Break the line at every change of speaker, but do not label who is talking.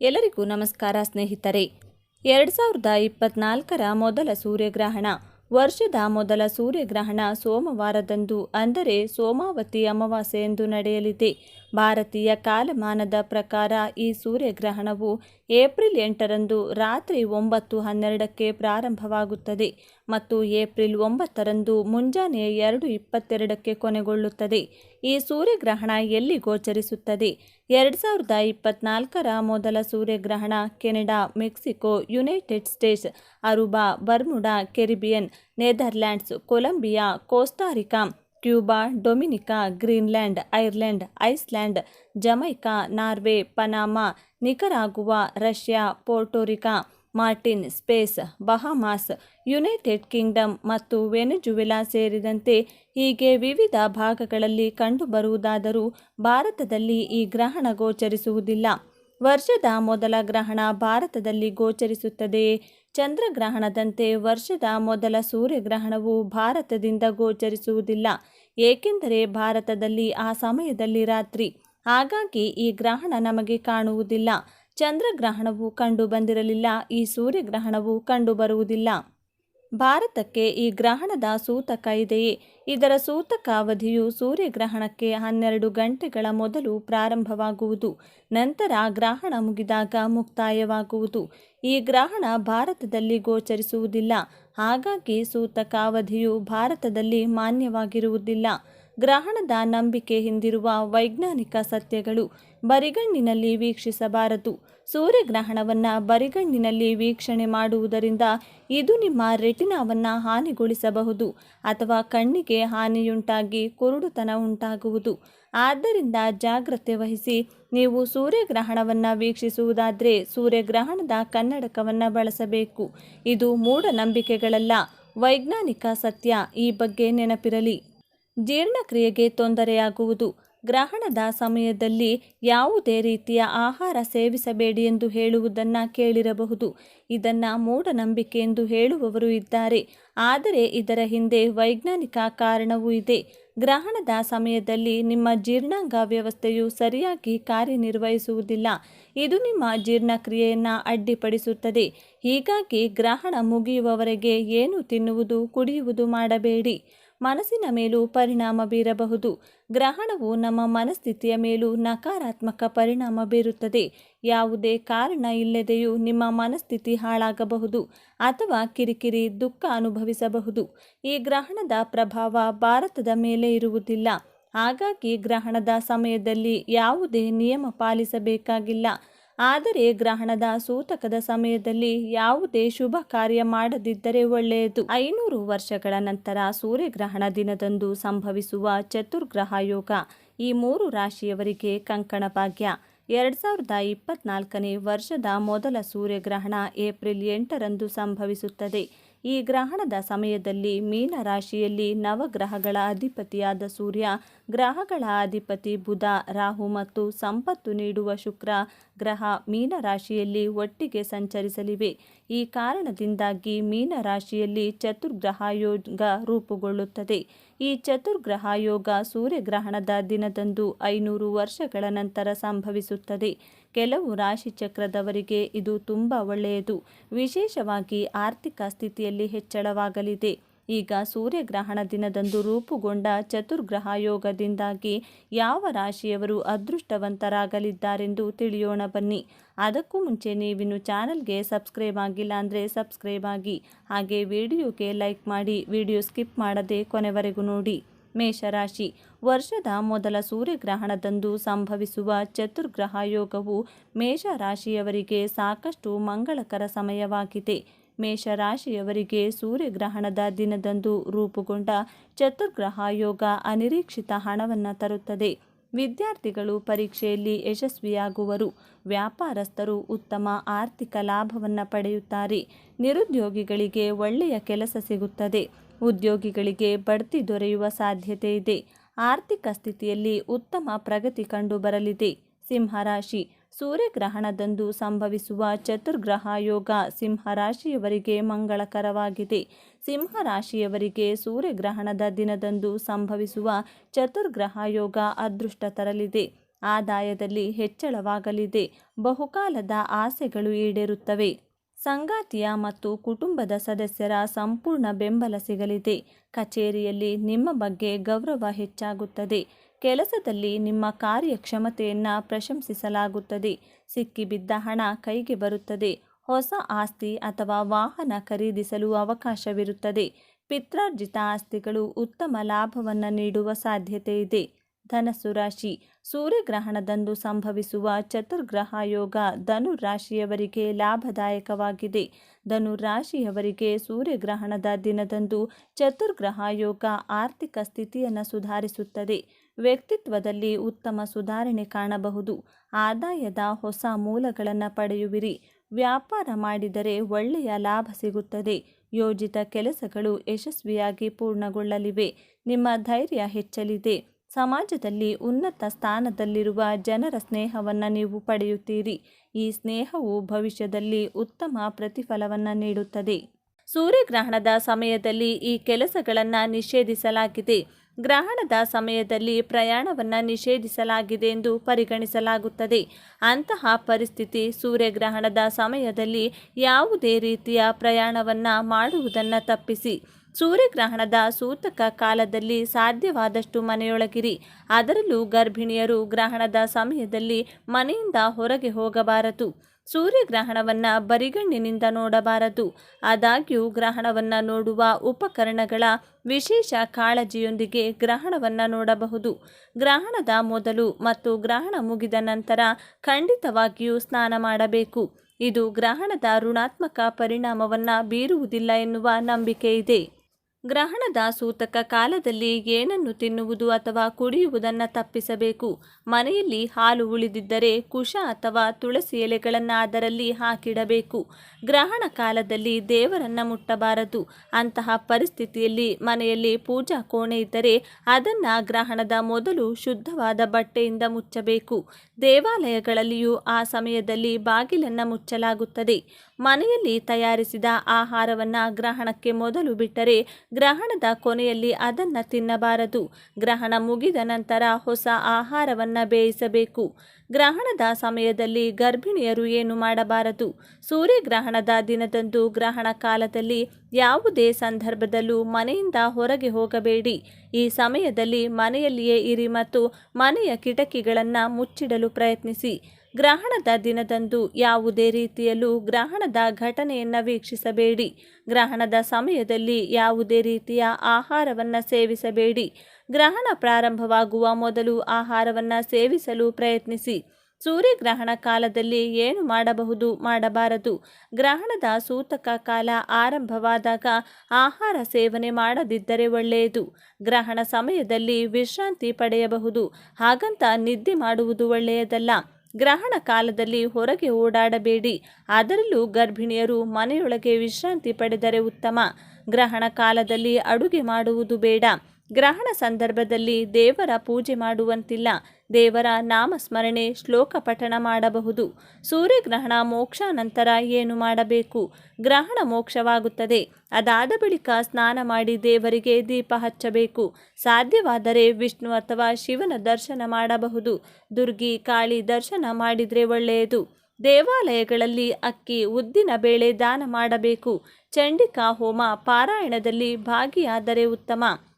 ಎಲ್ಲರಿಗೂ ನಮಸ್ಕಾರ ಸ್ನೇಹಿತರೆ. ಎರಡು ಸಾವಿರದ ಇಪ್ಪತ್ನಾಲ್ಕರ ಮೊದಲ ಸೂರ್ಯಗ್ರಹಣ. ವರ್ಷದ ಮೊದಲ ಸೂರ್ಯಗ್ರಹಣ ಸೋಮವಾರದಂದು, ಅಂದರೆ ಸೋಮಾವತಿ ಅಮಾವಾಸ್ಯೆಯಂದು ನಡೆಯಲಿದೆ. ಭಾರತೀಯ ಕಾಲಮಾನದ ಪ್ರಕಾರ ಈ ಸೂರ್ಯಗ್ರಹಣವು ಏಪ್ರಿಲ್ ಎಂಟರಂದು ರಾತ್ರಿ ಒಂಬತ್ತು ಹನ್ನೆರಡಕ್ಕೆ ಪ್ರಾರಂಭವಾಗುತ್ತದೆ ಮತ್ತು ಏಪ್ರಿಲ್ ಒಂಬತ್ತರಂದು ಮುಂಜಾನೆ ಎರಡು ಇಪ್ಪತ್ತೆರಡಕ್ಕೆ ಕೊನೆಗೊಳ್ಳುತ್ತದೆ. ಈ ಸೂರ್ಯಗ್ರಹಣ ಎಲ್ಲಿ ಗೋಚರಿಸುತ್ತದೆ? ಎರಡು ಸಾವಿರದ ಇಪ್ಪತ್ನಾಲ್ಕರ ಮೊದಲ ಸೂರ್ಯಗ್ರಹಣ Canada, Mexico, United States, Aruba, Bermuda, Caribbean, Netherlands, Colombia Costa Rica Cuba, Dominica, Greenland, Ireland, Iceland, Jamaica, Norway, Panama, Nicaragua, Russia Puerto Rico Martin, Spain, Bahamas, United Kingdom ಮತ್ತು ವೆನೆಜುವೆಲಾ ಸೇರಿದಂತೆ ಹೀಗೆ ವಿವಿಧ ಭಾಗಗಳಲ್ಲಿ ಕಂಡುಬರುವುದಾದರೂ ಭಾರತದಲ್ಲಿ ಈ ಗ್ರಹಣ ಗೋಚರಿಸುವುದಿಲ್ಲ. ವರ್ಷದ ಮೊದಲ ಗ್ರಹಣ ಭಾರತದಲ್ಲಿ ಗೋಚರಿಸುತ್ತದೆಯೇ ಚಂದ್ರಗ್ರಹಣದಂತೆ ವರ್ಷದ ಮೊದಲ ಸೂರ್ಯಗ್ರಹಣವು ಭಾರತದಿಂದ ಗೋಚರಿಸುವುದಿಲ್ಲ. ಏಕೆಂದರೆ ಭಾರತದಲ್ಲಿ ಆ ಸಮಯದಲ್ಲಿ ರಾತ್ರಿ. ಹಾಗಾಗಿ ಈ ಗ್ರಹಣ ನಮಗೆ ಕಾಣುವುದಿಲ್ಲ. ಚಂದ್ರಗ್ರಹಣವು ಕಂಡು ಬಂದಿರಲಿಲ್ಲ, ಈ ಸೂರ್ಯಗ್ರಹಣವು ಕಂಡುಬರುವುದಿಲ್ಲ ಭಾರತಕ್ಕೆ ಈ ಗ್ರಹಣದ ಸೂತಕ ಇದೆಯೇ? ಇದರ ಸೂತಕ ಅವಧಿಯು ಸೂರ್ಯಗ್ರಹಣಕ್ಕೆ ಹನ್ನೆರಡು ಗಂಟೆಗಳ ಮೊದಲು ಪ್ರಾರಂಭವಾಗುವುದು, ನಂತರ ಗ್ರಹಣ ಮುಗಿದಾಗ ಮುಕ್ತಾಯವಾಗುವುದು. ಈ ಗ್ರಹಣ ಭಾರತದಲ್ಲಿ ಗೋಚರಿಸುವುದಿಲ್ಲ, ಹಾಗಾಗಿ ಸೂತಕ ಅವಧಿಯು ಭಾರತದಲ್ಲಿ ಮಾನ್ಯವಾಗಿರುವುದಿಲ್ಲ. ಗ್ರಹಣದ ನಂಬಿಕೆ ಹಿಂದಿರುವ ವೈಜ್ಞಾನಿಕ ಸತ್ಯಗಳು ಬರಿಗಣ್ಣಿನಲ್ಲಿ ವೀಕ್ಷಿಸಬಾರದು. ಸೂರ್ಯಗ್ರಹಣವನ್ನು ಬರಿಗಣ್ಣಿನಲ್ಲಿ ವೀಕ್ಷಣೆ ಮಾಡುವುದರಿಂದ ಇದು ನಿಮ್ಮ ರೆಟಿನಾವನ್ನು ಹಾನಿಗೊಳಿಸಬಹುದು ಅಥವಾ ಕಣ್ಣಿಗೆ ಹಾನಿಯುಂಟಾಗಿ ಕುರುಡುತನ ಉಂಟಾಗುವುದು. ಆದ್ದರಿಂದ ಜಾಗ್ರತೆ ವಹಿಸಿ ನೀವು ಸೂರ್ಯಗ್ರಹಣವನ್ನು ವೀಕ್ಷಿಸುವುದಾದರೆ ಸೂರ್ಯಗ್ರಹಣದ ಕನ್ನಡಕವನ್ನು ಬಳಸಬೇಕು. ಇದು ಮೂಢನಂಬಿಕೆಗಳಲ್ಲ, ವೈಜ್ಞಾನಿಕ ಸತ್ಯ ಈ ಬಗ್ಗೆ ನೆನಪಿರಲಿ. ಜೀರ್ಣಕ್ರಿಯೆಗೆ ತೊಂದರೆಯಾಗುವುದು. ಗ್ರಹಣದ ಸಮಯದಲ್ಲಿ ಯಾವುದೇ ರೀತಿಯ ಆಹಾರ ಸೇವಿಸಬೇಡಿ ಎಂದು ಹೇಳುವುದನ್ನು ಕೇಳಿರಬಹುದು. ಇದನ್ನು ಮೂಢನಂಬಿಕೆ ಎಂದು ಹೇಳುವವರು ಇದ್ದಾರೆ. ಆದರೆ ಇದರ ಹಿಂದೆ ವೈಜ್ಞಾನಿಕ ಕಾರಣವೂ ಇದೆ. ಗ್ರಹಣದ ಸಮಯದಲ್ಲಿ ನಿಮ್ಮ ಜೀರ್ಣಾಂಗ ವ್ಯವಸ್ಥೆಯು ಸರಿಯಾಗಿ ಕಾರ್ಯನಿರ್ವಹಿಸುವುದಿಲ್ಲ. ಇದು ನಿಮ್ಮ ಜೀರ್ಣಕ್ರಿಯೆಯನ್ನು ಅಡ್ಡಿಪಡಿಸುತ್ತದೆ. ಹೀಗಾಗಿ ಗ್ರಹಣ ಮುಗಿಯುವವರೆಗೆ ಏನು ತಿನ್ನುವುದು, ಕುಡಿಯುವುದು ಮಾಡಬೇಡಿ. ಮನಸ್ಸಿನ ಮೇಲೂ ಪರಿಣಾಮ ಬೀರಬಹುದು. ಗ್ರಹಣವು ನಮ್ಮ ಮನಸ್ಥಿತಿಯ ಮೇಲೂ ನಕಾರಾತ್ಮಕ ಪರಿಣಾಮ ಬೀರುತ್ತದೆ. ಯಾವುದೇ ಕಾರಣ ಇಲ್ಲದೆಯೂ ನಿಮ್ಮ ಮನಸ್ಥಿತಿ ಹಾಳಾಗಬಹುದು ಅಥವಾ ಕಿರಿಕಿರಿ ದುಃಖ ಅನುಭವಿಸಬಹುದು. ಈ ಗ್ರಹಣದ ಪ್ರಭಾವ ಭಾರತದ ಮೇಲೆ ಇರುವುದಿಲ್ಲ. ಹಾಗಾಗಿ ಗ್ರಹಣದ ಸಮಯದಲ್ಲಿ ಯಾವುದೇ ನಿಯಮ ಪಾಲಿಸಬೇಕಾಗಿಲ್ಲ. ಆದರೆ ಗ್ರಹಣದ ಸೂತಕದ ಸಮಯದಲ್ಲಿ ಯಾವುದೇ ಶುಭ ಕಾರ್ಯ ಮಾಡದಿದ್ದರೆ ಒಳ್ಳೆಯದು. ಐನೂರು ವರ್ಷಗಳ ನಂತರ ಸೂರ್ಯಗ್ರಹಣ ದಿನದಂದು ಸಂಭವಿಸುವ ಚತುರ್ಗ್ರಹ ಯೋಗ. ಈ ಮೂರು ರಾಶಿಯವರಿಗೆ ಕಂಕಣ ಭಾಗ್ಯ. ಎರಡು ಸಾವಿರದ ಇಪ್ಪತ್ನಾಲ್ಕನೇ ವರ್ಷದ ಮೊದಲ ಸೂರ್ಯಗ್ರಹಣ ಏಪ್ರಿಲ್ ಎಂಟರಂದು ಸಂಭವಿಸುತ್ತದೆ. ಈ ಗ್ರಹಣದ ಸಮಯದಲ್ಲಿ ಮೀನ ರಾಶಿಯಲ್ಲಿ ನವಗ್ರಹಗಳ ಅಧಿಪತಿಯಾದ ಸೂರ್ಯ, ಗ್ರಹಗಳ ಅಧಿಪತಿ ಬುಧ, ರಾಹು ಮತ್ತು ಸಂಪತ್ತು ನೀಡುವ ಶುಕ್ರ ಗ್ರಹ ಮೀನ ರಾಶಿಯಲ್ಲಿ ಒಟ್ಟಿಗೆ ಸಂಚರಿಸಲಿವೆ. ಈ ಕಾರಣದಿಂದಾಗಿ ಮೀನ ರಾಶಿಯಲ್ಲಿ ಚತುರ್ಗ್ರಹ ಯೋಗ ರೂಪುಗೊಳ್ಳುತ್ತದೆ. ಈ ಚತುರ್ಗ್ರಹ ಯೋಗ ಸೂರ್ಯಗ್ರಹಣದ ದಿನದಂದು ಐನೂರು ವರ್ಷಗಳ ನಂತರ ಸಂಭವಿಸುತ್ತದೆ. ಕೆಲವು ರಾಶಿ ಚಕ್ರದವರಿಗೆ ಇದು ತುಂಬ ಒಳ್ಳೆಯದು. ವಿಶೇಷವಾಗಿ ಆರ್ಥಿಕ ಸ್ಥಿತಿಯಲ್ಲಿ ಹೆಚ್ಚಳವಾಗಲಿದೆ. ಈಗ ಸೂರ್ಯಗ್ರಹಣ ದಿನದಂದು ರೂಪುಗೊಂಡ ಚತುರ್ಗ್ರಹ ಯೋಗದಿಂದಾಗಿ ಯಾವ ರಾಶಿಯವರು ಅದೃಷ್ಟವಂತರಾಗಲಿದ್ದಾರೆಂದು ತಿಳಿಯೋಣ ಬನ್ನಿ. ಅದಕ್ಕೂ ಮುಂಚೆ ನೀವಿನ್ನು ಚಾನಲ್ಗೆ ಸಬ್ಸ್ಕ್ರೈಬ್ ಆಗಿಲ್ಲ ಅಂದರೆ ಸಬ್ಸ್ಕ್ರೈಬ್ ಆಗಿ. ಹಾಗೆ ವಿಡಿಯೋಗೆ ಲೈಕ್ ಮಾಡಿ, ವಿಡಿಯೋ ಸ್ಕಿಪ್ ಮಾಡದೆ ಕೊನೆವರೆಗೂ ನೋಡಿ. ಮೇಷರಾಶಿ. ವರ್ಷದ ಮೊದಲ ಸೂರ್ಯಗ್ರಹಣದಂದು ಸಂಭವಿಸುವ ಚತುರ್ಗ್ರಹ ಯೋಗವು ಮೇಷರಾಶಿಯವರಿಗೆ ಸಾಕಷ್ಟು ಮಂಗಳಕರ ಸಮಯವಾಗಿದೆ. ಮೇಷರಾಶಿಯವರಿಗೆ ಸೂರ್ಯಗ್ರಹಣದ ದಿನದಂದು ರೂಪುಗೊಂಡ ಚತುರ್ಗ್ರಹ ಯೋಗ ಅನಿರೀಕ್ಷಿತ ಹಣವನ್ನು ತರುತ್ತದೆ. ವಿದ್ಯಾರ್ಥಿಗಳು ಪರೀಕ್ಷೆಯಲ್ಲಿ ಯಶಸ್ವಿಯಾಗುವರು. ವ್ಯಾಪಾರಸ್ಥರು ಉತ್ತಮ ಆರ್ಥಿಕ ಲಾಭವನ್ನು ಪಡೆಯುತ್ತಾರೆ. ನಿರುದ್ಯೋಗಿಗಳಿಗೆ ಒಳ್ಳೆಯ ಕೆಲಸ ಸಿಗುತ್ತದೆ. ಉದ್ಯೋಗಿಗಳಿಗೆ ಬಡ್ತಿ ದೊರೆಯುವ ಸಾಧ್ಯತೆ ಇದೆ. ಆರ್ಥಿಕ ಸ್ಥಿತಿಯಲ್ಲಿ ಉತ್ತಮ ಪ್ರಗತಿ ಕಂಡುಬರಲಿದೆ. ಸಿಂಹರಾಶಿ ಸೂರ್ಯಗ್ರಹಣದಂದು ಸಂಭವಿಸುವ ಚತುರ್ಗ್ರಹ ಯೋಗ ಸಿಂಹರಾಶಿಯವರಿಗೆ ಮಂಗಳಕರವಾಗಿದೆ. ಸಿಂಹರಾಶಿಯವರಿಗೆ ಸೂರ್ಯಗ್ರಹಣದ ದಿನದಂದು ಸಂಭವಿಸುವ ಚತುರ್ಗ್ರಹ ಯೋಗ ಅದೃಷ್ಟ ತರಲಿದೆ. ಆದಾಯದಲ್ಲಿ ಹೆಚ್ಚಳವಾಗಲಿದೆ. ಬಹುಕಾಲದ ಆಸೆಗಳು ಈಡೇರುತ್ತವೆ. ಸಂಗಾತಿಯ ಮತ್ತು ಕುಟುಂಬದ ಸದಸ್ಯರ ಸಂಪೂರ್ಣ ಬೆಂಬಲ ಸಿಗಲಿದೆ. ಕಚೇರಿಯಲ್ಲಿ ನಿಮ್ಮ ಬಗ್ಗೆ ಗೌರವ ಹೆಚ್ಚಾಗುತ್ತದೆ. ಕೆಲಸದಲ್ಲಿ ನಿಮ್ಮ ಕಾರ್ಯಕ್ಷಮತೆಯನ್ನು ಪ್ರಶಂಸಿಸಲಾಗುತ್ತದೆ. ಸಿಕ್ಕಿಬಿದ್ದ ಹಣ ಕೈಗೆ ಬರುತ್ತದೆ. ಹೊಸ ಆಸ್ತಿ ಅಥವಾ ವಾಹನ ಖರೀದಿಸಲು ಅವಕಾಶವಿರುತ್ತದೆ. ಪಿತ್ರಾರ್ಜಿತ ಆಸ್ತಿಗಳು ಉತ್ತಮ ಲಾಭವನ್ನು ನೀಡುವ ಸಾಧ್ಯತೆ ಇದೆ. ಧನಸ್ಸು ರಾಶಿ. ಸೂರ್ಯಗ್ರಹಣದಂದು ಸಂಭವಿಸುವ ಚತುರ್ಗ್ರಹ ಯೋಗ ಧನು ರಾಶಿಯವರಿಗೆ ಲಾಭದಾಯಕವಾಗಿದೆ. ಧನು ರಾಶಿಯವರಿಗೆ ಸೂರ್ಯಗ್ರಹಣದ ದಿನದಂದು ಚತುರ್ಗ್ರಹ ಯೋಗ ಆರ್ಥಿಕ ಸ್ಥಿತಿಯನ್ನು ಸುಧಾರಿಸುತ್ತದೆ. ವ್ಯಕ್ತಿತ್ವದಲ್ಲಿ ಉತ್ತಮ ಸುಧಾರಣೆ ಕಾಣಬಹುದು. ಆದಾಯದ ಹೊಸ ಮೂಲಗಳನ್ನು ಪಡೆಯುವಿರಿ. ವ್ಯಾಪಾರ ಮಾಡಿದರೆ ಒಳ್ಳೆಯ ಲಾಭ ಸಿಗುತ್ತದೆ. ಯೋಜಿತ ಕೆಲಸಗಳು ಯಶಸ್ವಿಯಾಗಿ ಪೂರ್ಣಗೊಳ್ಳಲಿವೆ. ನಿಮ್ಮ ಧೈರ್ಯ ಹೆಚ್ಚಲಿದೆ. ಸಮಾಜದಲ್ಲಿ ಉನ್ನತ ಸ್ಥಾನದಲ್ಲಿರುವ ಜನರ ಸ್ನೇಹವನ್ನು ನೀವು ಪಡೆಯುತ್ತೀರಿ. ಈ ಸ್ನೇಹವು ಭವಿಷ್ಯದಲ್ಲಿ ಉತ್ತಮ ಪ್ರತಿಫಲವನ್ನು ನೀಡುತ್ತದೆ. ಸೂರ್ಯಗ್ರಹಣದ ಸಮಯದಲ್ಲಿ ಈ ಕೆಲಸಗಳನ್ನು ನಿಷೇಧಿಸಲಾಗಿದೆ. ಗ್ರಹಣದ ಸಮಯದಲ್ಲಿ ಪ್ರಯಾಣವನ್ನು ನಿಷೇಧಿಸಲಾಗಿದೆ ಎಂದು ಪರಿಗಣಿಸಲಾಗುತ್ತದೆ. ಅಂತಹ ಪರಿಸ್ಥಿತಿ ಸೂರ್ಯಗ್ರಹಣದ ಸಮಯದಲ್ಲಿ ಯಾವುದೇ ರೀತಿಯ ಪ್ರಯಾಣವನ್ನು ಮಾಡುವುದನ್ನು ತಪ್ಪಿಸಿ. ಸೂರ್ಯಗ್ರಹಣದ ಸೂತಕ ಕಾಲದಲ್ಲಿ ಸಾಧ್ಯವಾದಷ್ಟು ಮನೆಯೊಳಗಿರಿ. ಅದರಲ್ಲೂ ಗರ್ಭಿಣಿಯರು ಗ್ರಹಣದ ಸಮಯದಲ್ಲಿ ಮನೆಯಿಂದ ಹೊರಗೆ ಹೋಗಬಾರದು. ಸೂರ್ಯಗ್ರಹಣವನ್ನು ಬರಿಗಣ್ಣಿನಿಂದ ನೋಡಬಾರದು. ಆದಾಗ್ಯೂ, ಗ್ರಹಣವನ್ನು ನೋಡುವ ಉಪಕರಣಗಳ ವಿಶೇಷ ಕಾಳಜಿಯೊಂದಿಗೆ ಗ್ರಹಣವನ್ನು ನೋಡಬಹುದು. ಗ್ರಹಣದ ಮೊದಲು ಮತ್ತು ಗ್ರಹಣ ಮುಗಿದ ನಂತರ ಖಂಡಿತವಾಗಿಯೂ ಸ್ನಾನ ಮಾಡಬೇಕು. ಇದು ಗ್ರಹಣದ ಋಣಾತ್ಮಕ ಪರಿಣಾಮವನ್ನು ಬೀರುವುದಿಲ್ಲ ಎನ್ನುವ ನಂಬಿಕೆ ಇದೆ ಗ್ರಹಣದ ಸೂತಕ ಕಾಲದಲ್ಲಿ ಏನನ್ನು ತಿನ್ನುವುದು ಅಥವಾ ಕುಡಿಯುವುದನ್ನು ತಪ್ಪಿಸಬೇಕು? ಮನೆಯಲ್ಲಿ ಹಾಲು ಉಳಿದಿದ್ದರೆ ಕುಶ ಅಥವಾ ತುಳಸಿ ಎಲೆಗಳನ್ನು ಅದರಲ್ಲಿ ಹಾಕಿಡಬೇಕು. ಗ್ರಹಣ ಕಾಲದಲ್ಲಿ ದೇವರನ್ನು ಮುಟ್ಟಬಾರದು. ಅಂತಹ ಪರಿಸ್ಥಿತಿಯಲ್ಲಿ ಮನೆಯಲ್ಲಿ ಪೂಜಾ ಕೋಣೆ ಇದ್ದರೆ ಅದನ್ನು ಗ್ರಹಣದ ಮೊದಲು ಶುದ್ಧವಾದ ಬಟ್ಟೆಯಿಂದ ಮುಚ್ಚಬೇಕು. ದೇವಾಲಯಗಳಲ್ಲಿಯೂ ಆ ಸಮಯದಲ್ಲಿ ಬಾಗಿಲನ್ನು ಮುಚ್ಚಲಾಗುತ್ತದೆ. ಮನೆಯಲ್ಲಿ ತಯಾರಿಸಿದ ಆಹಾರವನ್ನು ಗ್ರಹಣಕ್ಕೆ ಮೊದಲು ಬಿಟ್ಟರೆ ಗ್ರಹಣದ ಕೊನೆಯಲ್ಲಿ ಅದನ್ನು ತಿನ್ನಬಾರದು. ಗ್ರಹಣ ಮುಗಿದ ನಂತರ ಹೊಸ ಆಹಾರವನ್ನು ಬೇಯಿಸಬೇಕು. ಗ್ರಹಣದ ಸಮಯದಲ್ಲಿ ಗರ್ಭಿಣಿಯರು ಏನು ಮಾಡಬಾರದು? ಸೂರ್ಯಗ್ರಹಣದ ದಿನದಂದು ಗ್ರಹಣ ಕಾಲದಲ್ಲಿ ಯಾವುದೇ ಸಂದರ್ಭದಲ್ಲೂ ಮನೆಯಿಂದ ಹೊರಗೆ ಹೋಗಬೇಡಿ. ಈ ಸಮಯದಲ್ಲಿ ಮನೆಯಲ್ಲಿಯೇ ಇರಿ ಮತ್ತು ಮನೆಯ ಕಿಟಕಿಗಳನ್ನು ಮುಚ್ಚಿಡಲು ಪ್ರಯತ್ನಿಸಿ. ಗ್ರಹಣದ ದಿನದಂದು ಯಾವುದೇ ರೀತಿಯಲ್ಲೂ ಗ್ರಹಣದ ಘಟನೆಯನ್ನು ವೀಕ್ಷಿಸಬೇಡಿ. ಗ್ರಹಣದ ಸಮಯದಲ್ಲಿ ಯಾವುದೇ ರೀತಿಯ ಆಹಾರವನ್ನು ಸೇವಿಸಬೇಡಿ. ಗ್ರಹಣ ಪ್ರಾರಂಭವಾಗುವ ಮೊದಲು ಆಹಾರವನ್ನು ಸೇವಿಸಲು ಪ್ರಯತ್ನಿಸಿ. ಸೂರ್ಯಗ್ರಹಣ ಕಾಲದಲ್ಲಿ ಏನು ಮಾಡಬಹುದು ಮಾಡಬಾರದು. ಗ್ರಹಣದ ಸೂತಕ ಕಾಲ ಆರಂಭವಾದಾಗ ಆಹಾರ ಸೇವನೆ ಮಾಡದಿದ್ದರೆ ಒಳ್ಳೆಯದು. ಗ್ರಹಣ ಸಮಯದಲ್ಲಿ ವಿಶ್ರಾಂತಿ ಪಡೆಯಬಹುದು. ಹಾಗಂತ ನಿದ್ದೆ ಮಾಡುವುದು ಒಳ್ಳೆಯದಲ್ಲ. ಗ್ರಹಣ ಕಾಲದಲ್ಲಿ ಹೊರಗೆ ಓಡಾಡಬೇಡಿ. ಅದರಲ್ಲೂ ಗರ್ಭಿಣಿಯರು ಮನೆಯೊಳಗೆ ವಿಶ್ರಾಂತಿ ಪಡೆದರೆ ಉತ್ತಮ. ಗ್ರಹಣ ಕಾಲದಲ್ಲಿ ಅಡುಗೆ ಮಾಡುವುದು ಬೇಡ. ಗ್ರಹಣ ಸಂದರ್ಭದಲ್ಲಿ ದೇವರ ಪೂಜೆ ಮಾಡುವಂತಿಲ್ಲ. ದೇವರ ನಾಮಸ್ಮರಣೆ ಶ್ಲೋಕ ಪಠಣ ಮಾಡಬಹುದು. ಸೂರ್ಯಗ್ರಹಣ ಮೋಕ್ಷ ನಂತರ ಏನು ಮಾಡಬೇಕು? ಗ್ರಹಣ ಮೋಕ್ಷವಾಗುತ್ತದೆ. ಅದಾದ ಬಳಿಕ ಸ್ನಾನ ಮಾಡಿ ದೇವರಿಗೆ ದೀಪ ಹಚ್ಚಬೇಕು. ಸಾಧ್ಯವಾದರೆ ವಿಷ್ಣು ಅಥವಾ ಶಿವನ ದರ್ಶನ ಮಾಡಬಹುದು. ದುರ್ಗಿ, ಕಾಳಿ ದರ್ಶನ ಮಾಡಿದರೆ ಒಳ್ಳೆಯದು. ದೇವಾಲಯಗಳಲ್ಲಿ ಅಕ್ಕಿ, ಉದ್ದಿನ ಬೇಳೆ ದಾನ ಮಾಡಬೇಕು. ಚಂಡಿಕಾ, ಹೋಮ, ಪಾರಾಯಣದಲ್ಲಿ ಭಾಗಿಯಾದರೆ ಉತ್ತಮ.